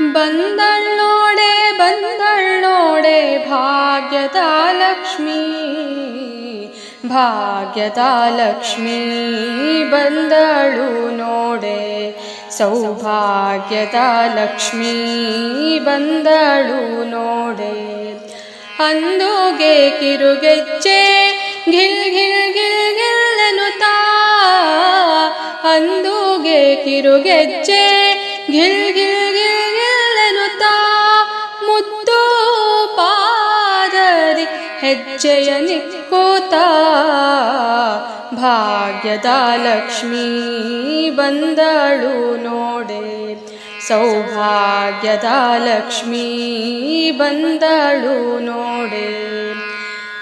ಬಂದಳ್ಳೋಡೆ ಬಂದಳ್ಳೋಡೆ ಭಾಗ್ಯದ ಲಕ್ಷ್ಮೀ ಭಾಗ್ಯದ ಲಕ್ಷ್ಮೀ ಬಂದಳು ನೋಡೆ, ಸೌಭಾಗ್ಯದ ಲಕ್ಷ್ಮೀ ಬಂದಳು ನೋಡೆ. ಅಂದುಗೆ ಕಿರುಗೆಜ್ಜೆ ಗಿಲ್ ಗಿಲ್ ಗಿಲ್ ತಾ ಅಂದುಗೆ ಕಿರುಗೆಜ್ಜೆ ಗಿಲ್ ಗಿಲ್ ಪಾದರಿ ಕೂತ, ಭಾಗ್ಯದ ಲಕ್ಷ್ಮೀ ಬಂದಳು ನೋಡೆ. ಸೌಭಾಗ್ಯದ ಲಕ್ಷ್ಮೀ ಬಂದಳು ನೋಡೆ.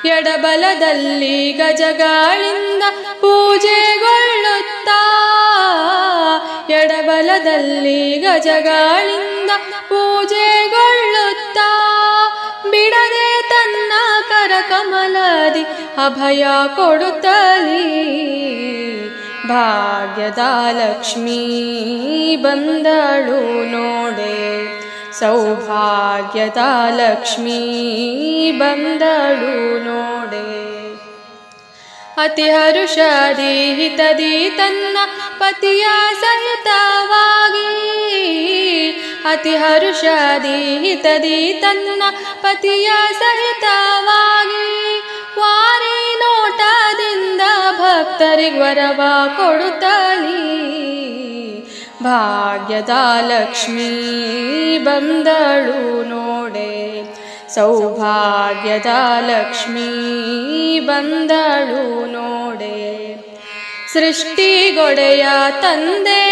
ಎಡಬಲದಲ್ಲಿ ಗಜಗಳಿಂದ ಪೂಜೆಗೊಳ್ಳುತ್ತಾ, ಎಡಬಲದಲ್ಲಿ ಗಜಗಳಿಂದ ಪೂಜೆಗೊಳ್ಳುತ್ತಾ ಕರಕಮಲದಿ ಅಭಯ ಕೊಡುತ್ತಲೀ. ಭಾಗ್ಯದ ಲಕ್ಷ್ಮೀ ಬಂದಳು ನೋಡೆ. ಸೌಭಾಗ್ಯದ ಲಕ್ಷ್ಮೀ ಬಂದಳು ನೋಡೆ. ಅತಿ ಹರುಷಾದಿ ಹಿತದಿ ತನ್ನ ಪತಿಯ ಸಹಿತವಾಗಿ. ಅತಿ ಹರುಷಾದಿ ಹಿತದಿ ತನ್ನ ಪತಿಯ ಸಹಿತವಾಗಿ. ವಾರಿ ನೋಟದಿಂದ ಭಕ್ತರಿಗೆ ವರವ ಕೊಡುತ್ತಲೀ. ಭಾಗ್ಯದ ಲಕ್ಷ್ಮೀ ಬಂದಳು ನೋಡೆ. ಸೌಭಾಗ್ಯದ ಲಕ್ಷ್ಮೀ ಬಂದಳು ನೋಡೆ. ಸೃಷ್ಟಿಗೊಡೆಯ ತಂದೆ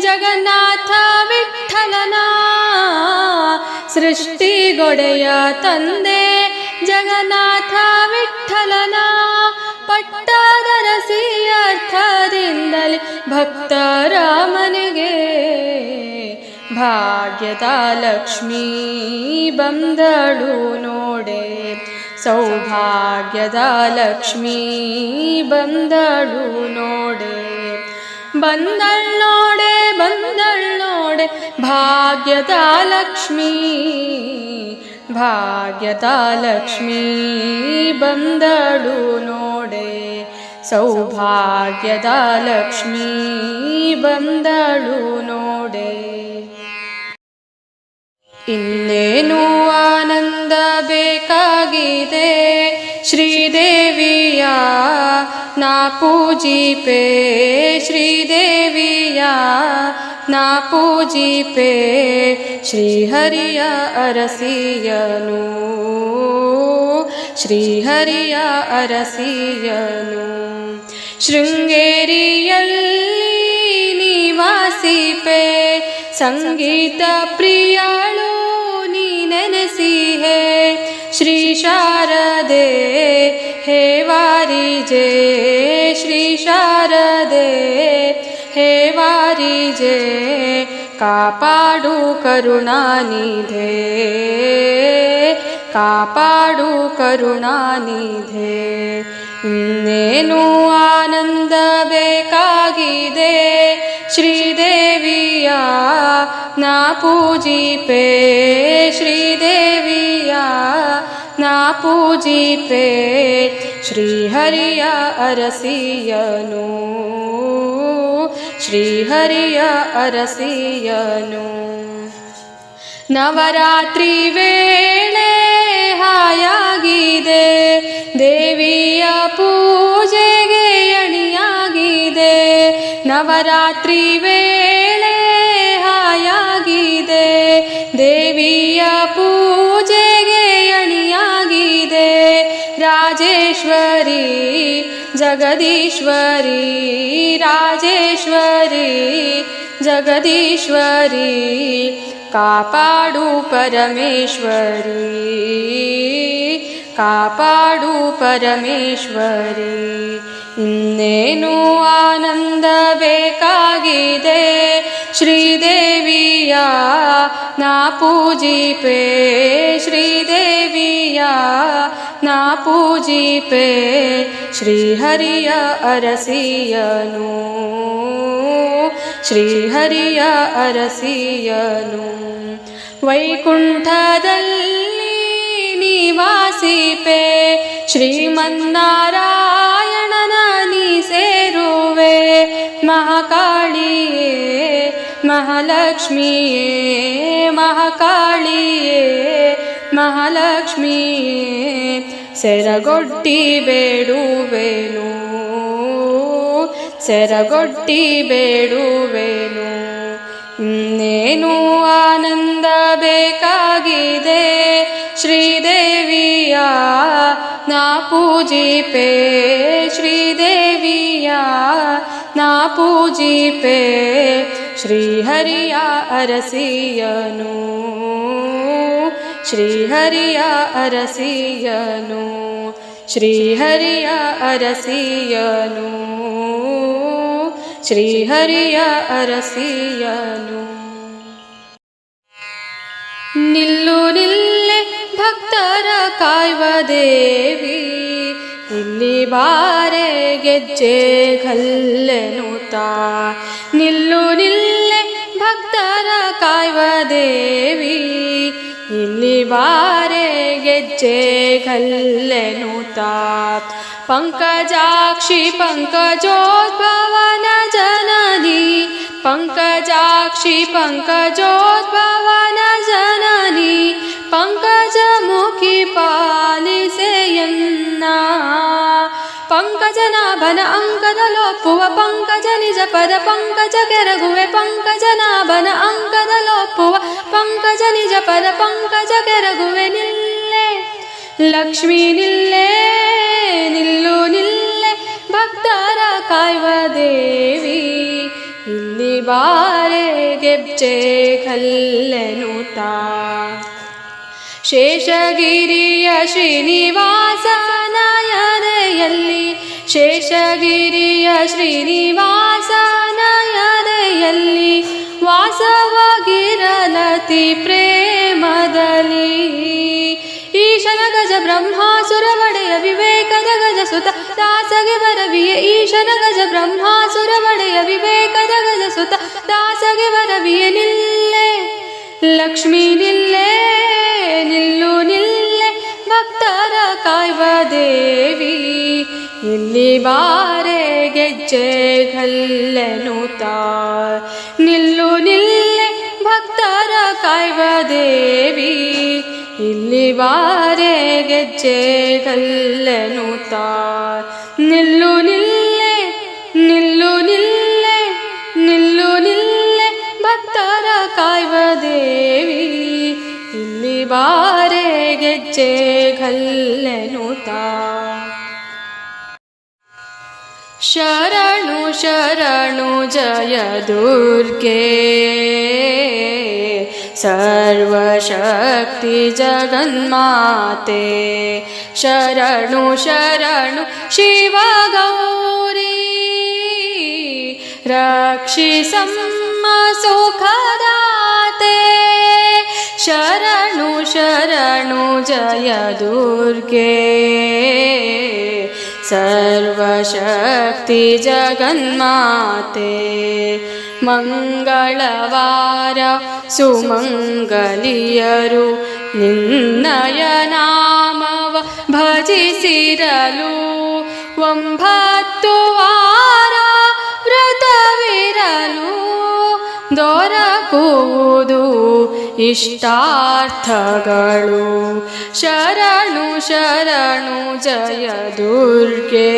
ಜಗನ್ನಾಥ ವಿಠಲನ. ಸೃಷ್ಟಿಗೊಡೆಯ ತಂದೆ ಜಗನ್ನಾಥ ವಿಠಲನ. ಪಟ್ಟದರಸಿ ಅರ್ಥದಿಂದಲೇ ಭಕ್ತರ ಮನೆಗೆ ಭಾಗ್ಯದ ಲಕ್ಷ್ಮೀ ಬಂದಳು ನೋಡೆ. ಸೌಭಾಗ್ಯದ ಲಕ್ಷ್ಮೀ ಬಂದಳು ನೋಡೆ. ಬಂದಳ್ ನೋಡೆ ಬಂದಳ್ ನೋಡೆ ಭಾಗ್ಯದ ಲಕ್ಷ್ಮೀ ಭಾಗ್ಯದ ಲಕ್ಷ್ಮೀ ಬಂದಳು ನೋಡೆ. ಸೌಭಾಗ್ಯದ ಲಕ್ಷ್ಮೀ ಬಂದಳು ನೋಡೆ. ಇನ್ನೇನು ಆನಂದ ಬೇಕಾಗಿದೆ? ಶ್ರೀದೇವಿಯ ನಾ ಪೂಜಿಪೆ ಶ್ರೀದೇವಿಯ ನಾ ಪೂಜಿಪೆ ಶ್ರೀಹರಿಯ ಅರಸಿಯನು. ಶ್ರೀಹರಿಯ ಅರಸಿಯನು. ಶೃಂಗೇರಿಯಲ್ಲಿ ನಿವಾಸಿಪೆ, ಸಂಗೀತ ಪ್ರಿಯಳು ನೆನೆಸಿಹೆ ಶ್ರೀ ಶಾರದೆ ಹೇ ವಾರಿಜೆ ಶ್ರೀ ಶಾರದೆ ಹೇ ವಾರಿಜೆ ಕಾಪಾಡು ಕರುಣಾನಿಧೆ ಕಾಪಾಡು ಕರುಣಾನಿಧೆ ಇನ್ನೇನು ಆನಂದ ಬೇಕಾಗಿದೆ ಶ್ರೀದೇವಿಯ ನಾ ಪೂಜಿಪೆ ಶ್ರೀದೇವಿಯ ನಾ ಪೂಜಿಪೆ ಶ್ರೀಹರಿಯ ಅರಸಿಯನು ಶ್ರೀಹರಿಯ ಅರಸಿಯನು ನವರಾತ್ರಿ ವೇಳೆ ಹಾಯಾಗಿದೆ ದೇವಿಯ ಪೂಜೆಗೆ ಅಣಿಯಾಗಿದೆ ನವರಾತ್ರಿ ವೇಳೆ ಹಾಯಾಗಿದೆ ದೇವಿಯ ಪೂಜೆಗೆ राजेश्वरी जगदीश्वरी राजेश्वरी जगदीश्वरी कापाडु परमेश्वरी। ಕಾಪಾಡು ಪರಮೇಶ್ವರಿ. ಇನ್ನೇನು ಆನಂದ ಬೇಕಾಗಿದೆ? ಶ್ರೀದೇವಿಯ ನಾ ಪೂಜಿಪೆ ಶ್ರೀದೇವಿಯ ನಾ ಪೂಜಿಪೆ ಶ್ರೀಹರಿಯ ಅರಸಿಯನು. ಶ್ರೀಹರಿಯ ಅರಸಿಯನು. ವೈಕುಂಠದಲ್ಲಿ ನಿವಾಸಿಪೆ ಶ್ರೀಮನ್ನಾರಾಯಣನ ನೀ ಸೇರುವೆ. ಮಹಾಕಾಳಿಯೇ ಮಹಾಲಕ್ಷ್ಮಿಯೇ ಮಹಾಕಾಳಿಯೇ ಮಹಾಲಕ್ಷ್ಮಿಯೇ ಸೆರಗೊಟ್ಟಿ ಬೇಡುವೆನು ಸೆರಗೊಟ್ಟಿ ಬೇಡುವೆನು ಇನ್ನೇನು ಆನಂದ? ಬೇಕಾಗಿದೆ ಶ್ರೀದೇವಿಯ ನಾ ಪೂಜಿಪೆ ಶ್ರೀದೇವಿಯ ನಾ ಪೂಜಿಪೆ ಶ್ರೀಹರಿಯ ಅರಸಿಯನು ಶ್ರೀಹರಿಯ ಅರಸಿಯನು ಶ್ರೀಹರಿಯ ಅರಸಿಯನು ಶ್ರೀಹರಿಯ ಅರಸಿಯನು ನಿಲ್ಲು ನಿಲ್ಲೆ ಭಕ್ತರ ಕಾಯುವ ದೇವಿ ಇಲ್ಲಿ ಬಾರೆ ಗೆಜ್ಜೆ ಕಲ್ಲೆನುತಾ ನಿಲ್ಲು ನಿಲ್ಲೆ ಭಕ್ತರ ಕಾಯುವ ದೇವಿ ಇಲ್ಲಿ ಬಾರೆ ಗೆಜ್ಜೆ ಕಲ್ಲೆನುತಾ ಪಂಕಜಾಕ್ಷಿ ಪಂಕಜೋದ್ಭವನ ಜನನಿ ಪಂಕಜಾಕ್ಷಿ ಪಂಕಜೋದ್ಭವನ ಜನನಿ ಪಂಕಜಮುಖಿ ಪಾಲಿಸೆಯನ್ನ ಪಂಕಜನಾಭನ ಅಂಕದಲೊಪ್ಪುವ ಪಂಕಜ ನಿಜ ಪದ ಪಂಕಜ ಕೆರಗುವೆ ಪಂಕಜನಾಭನ ಅಂಕದಲೊಪ್ಪುವ ಪಂಕಜ, ನಿಜ ಪದ ಪಂಕಜ, ಕೆರಗುವೆ ನಿಲ್ಲೆ. ಲಕ್ಷ್ಮೀ ನಿಲ್ಲೆ, ನಿಲ್ಲು ನಿಲ್ಲೆ, ಭಕ್ತರ ಕಾಯುವ ದೇವಿ. ಇಲ್ಲಿ ಬಾರೆ ಗೆಬ್ಜೆ ಕಲ್ಲೆನುತಾ ಶೇಷಗಿರಿಯ ಶ್ರೀನಿವಾಸ ನಯನೆಯಲ್ಲಿ ಶೇಷಗಿರಿಯ ಶ್ರೀನಿವಾಸ ನಯನೆಯಲ್ಲಿ ವಾಸವಾಗಿರಲತಿ ಪ್ರೇಮದಲ್ಲಿ. ಈಶನ ಗಜ ಬ್ರಹ್ಮಾಸುರ ಒಡೆಯ ವಿವೇಕದ ಗಜ ಸುತ ದಾಸಗೆ ವರವಿಯ. ಈಶನ ಗಜ ಬ್ರಹ್ಮಾಸುರ ಒಡೆಯ ವಿವೇಕದ ಗಜ ಸುತ ದಾಸಗೆ ವರವಿಯ. ನಿಲ್ಲೆ, ಲಕ್ಷ್ಮೀ ನಿಲ್ಲೆ, ನಿಲ್ಲು ನಿಲ್ಲೆ, ಭಕ್ತರ ಕಾಯುವ ದೇವಿ. ಇಲ್ಲಿ ಬಾರೆ ಗೆಜ್ಜೆ ಕಲ್ಲೆನುತಾ ನಿಲ್ಲು ನಿಲ್ಲೆ ಕಾಯುವ ದೇವಿ ಇಲ್ಲಿ ಬಾರೆ ಗೆಜ್ಜೆ ಕಲ್ಲೆನುತಾ ನಿಲ್ಲು ನಿಲ್ಲೆ ನಿಲ್ಲು ನಿಲ್ಲೆ ನಿಲ್ಲು ನಿಲ್ಲೆ ಭಕ್ತರ ಕಾಯುವ ದೇವಿ ಇಲ್ಲಿ ಬಾರೆ ಗೆಜ್ಜೆ ಕಲ್ಲೆನುತಾ ಶರಣು ಶರಣು ಜಯ ದುರ್ಗೆ सर्वशक्ति जगन्माते शरणुशरण शरणु रक्षिसंखदाते शरणुशरणुजयदुर्गे सर्वशक्ति जगन्माते ಸರ್ವಶಕ್ತಿ ಜಗನ್ಮಾತೆ ಮಂಗಳವಾರ ಸುಮಂಗಲಿಯರು ನಿನ್ನಯ ನಾಮವ ಭಜಿಸಿರಲು ಒಂಬತ್ತು ವಾರ ವ್ರತವಿರಲು ದೊರಕುವುದು ಇಷ್ಟಾರ್ಥಗಳು ಶರಣು ಶರಣು ಜಯ ದುರ್ಗೆ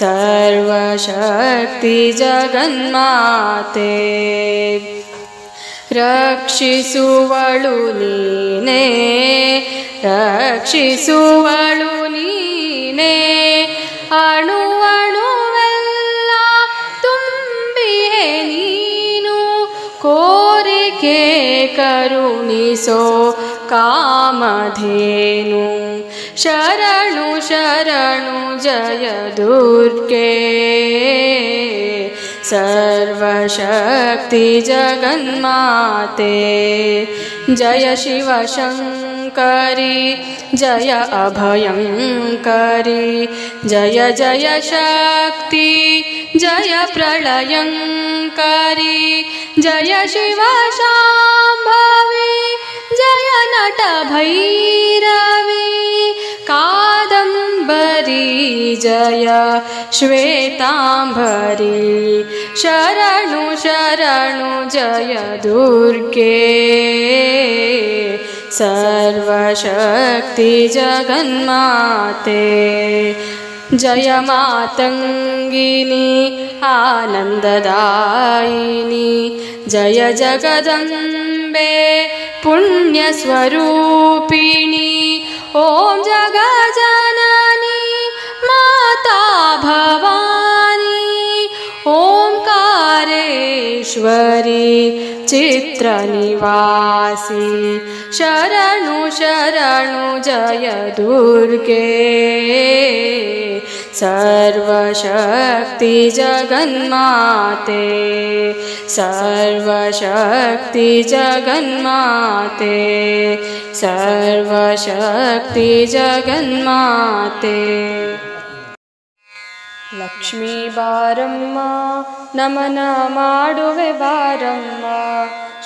ಸರ್ವಶಕ್ತಿ ಜಗನ್ಮಾತೆ ರಕ್ಷಿಸುವಳು ನೀನೇ ರಕ್ಷಿಸುವಳು ನೀನೇ ಅಣು ಅಣುವೆಲ್ಲ ತುಂಬಿಯೇ ನೀನು ಕೋರಿಕೆ ಕರುಣಿಸೋ ಕಾಮಧೇನು शरणु शरणु जय दुर्गे सर्वशक्ति जगन्माते जय शिवशङ्करी जय अभयंकरी जय जय शक्ति जय प्रलयं करी जय शिवशाम्भवे जय नट भैरवे कादम्बरी जय श्वेताम्बरी। शरणु शरणु जय दुर्गे। सर्वशक्ति जगन्माते। जय मातङ्गिनी आनन्ददायिनी। जय जगदम्बे पुण्यस्वरूपिणी भवानी। ओङ्कारेश्वरी चित्रनिवासी। शरणु शरणु जय दुर्गे। सर्वशक्ति जगन्माते। सर्वशक्ति जगन्माते। सर्वशक्ति जगन्माते ಲಕ್ಷ್ಮೀ ಬಾರಮ್ಮ ನಮನ ಮಾಡುವೆ ಬಾರಮ್ಮ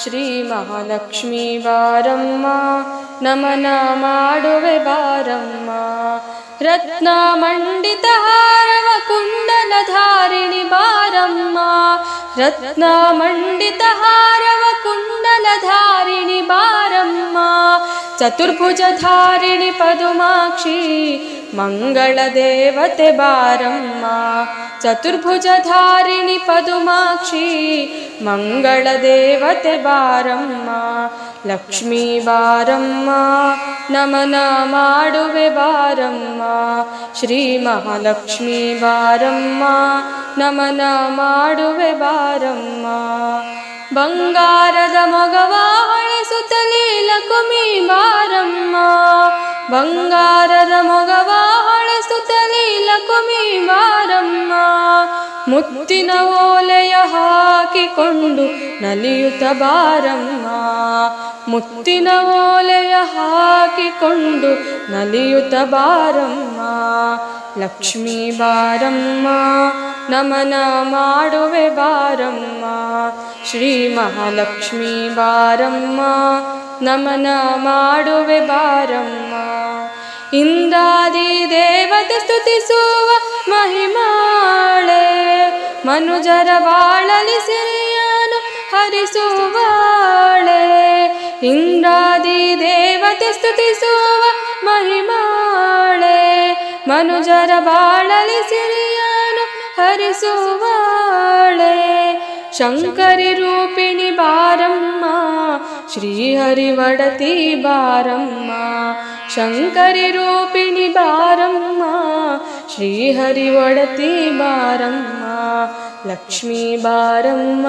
ಶ್ರೀ ಮಹಾಲಕ್ಷ್ಮೀ ಬಾರಮ್ಮ ನಮನ ಮಾಡುವೆ ಬಾರಮ್ಮ ರತ್ನ ಮಂಡಿತ ಹಾರವ ಕುಂಡಲ ಧಾರಿಣಿ ಬಾರಮ್ಮ ರತ್ನ ಮಂಡಿತ ಹಾರವ ಕುಂಡಲ ಧಾರಿಣಿ ಬಾರಮ್ಮ ಚತುರ್ಭುಜ पदुमाक्षी ಪದುಮಾಕ್ಷಿ, ಮಂಗಳ ದೇವತೆ ಬಾರಮ್ಮ. ಚತುರ್ಭುಜಧಾರಿಣಿ ಪದುಮಾಕ್ಷಿ, ಮಂಗಳ ದೇವತೆ ಬಾರಮ್ಮ. ಲಕ್ಷ್ಮೀ ಬಾರಮ್ಮ, ನಮನ ಮಾಡುವೆ ಬಾರಮ್ಮ. ಶ್ರೀ ಮಹಾಲಕ್ಷ್ಮೀ ಬಾರಮ್ಮ ನಮನ ಮಾಡುವೆ ಬಾರಮ್ಮ ಬಂಗಾರದ ಮೊಗವ ಹೊಳೆಸುತ್ತಲೇ ಲಕುಮಿ ಬಾರಮ್ಮ ಬಂಗಾರದ ಮೊಗವ ಹೊಳೆಸುತ್ತಲೇ ಲಕುಮಿ ಬಾರಮ್ಮ ಮುತ್ತಿನ ಓಲೆಯ ಹಾಕಿಕೊಂಡು ನಲಿಯುತ್ತ ಬಾರಮ್ಮ. ಮುತ್ತಿನ ಓಲೆಯ ಹಾಕಿಕೊಂಡು ನಲಿಯುತ ಬಾರಮ್ಮ. ಲಕ್ಷ್ಮೀ ಬಾರಮ್ಮ, ನಮನ ಮಾಡುವೆ ಬಾರಮ್ಮ. ಶ್ರೀ ಮಹಾಲಕ್ಷ್ಮೀ ಬಾರಮ್ಮ ನಮನ ಮಾಡುವೆ ಬಾರಮ್ಮ. ಇಂದಾದಿ ದೇವತೆ ಸ್ತುತಿಸುವ ಮಹಿಮಾಳೆ. ಮನುಜರ ಬಾಳಲಿ ಸಿರಿಯನು ಹರಿಸುವಾಳೆ. ಇಂದಾದಿ ದೇವತೆ ಸ್ತುತಿಸುವ ಮಹಿಮಾಳೆ. ಮನುಜರ ಬಾಳಲಿ ಸಿರಿಯನು ಹರಿಸುವಾಳೆ. ಶಂಕರಿ ರೂಪಿಣಿ ಬಾರಮ್ಮ ಶ್ರೀಹರಿ ಒಡತಿ ಬಾರಮ್ಮ ಶಂಕರಿ ರೂಪಿಣಿ ಬಾರಮ್ಮ ಶ್ರೀಹರಿ ಒಡತಿ ಬಾರಮ್ಮ ಲಕ್ಷ್ಮೀ ಬಾರಮ್ಮ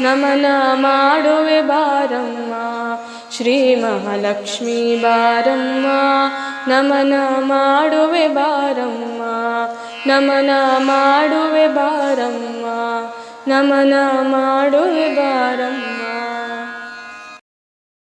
ನಮನ ಮಾಡುವೆ ಬಾರಮ್ಮ ಶ್ರೀ ಮಹಾಲಕ್ಷ್ಮೀ ಬಾರಮ್ಮ ನಮನ ಮಾಡುವೆ ಬಾರಮ್ಮ ನಮನ ಮಾಡುವೆ ಬಾರಮ್ಮ ನಮನ ಮಾಡುವೆ ಬಾರಮ್ಮ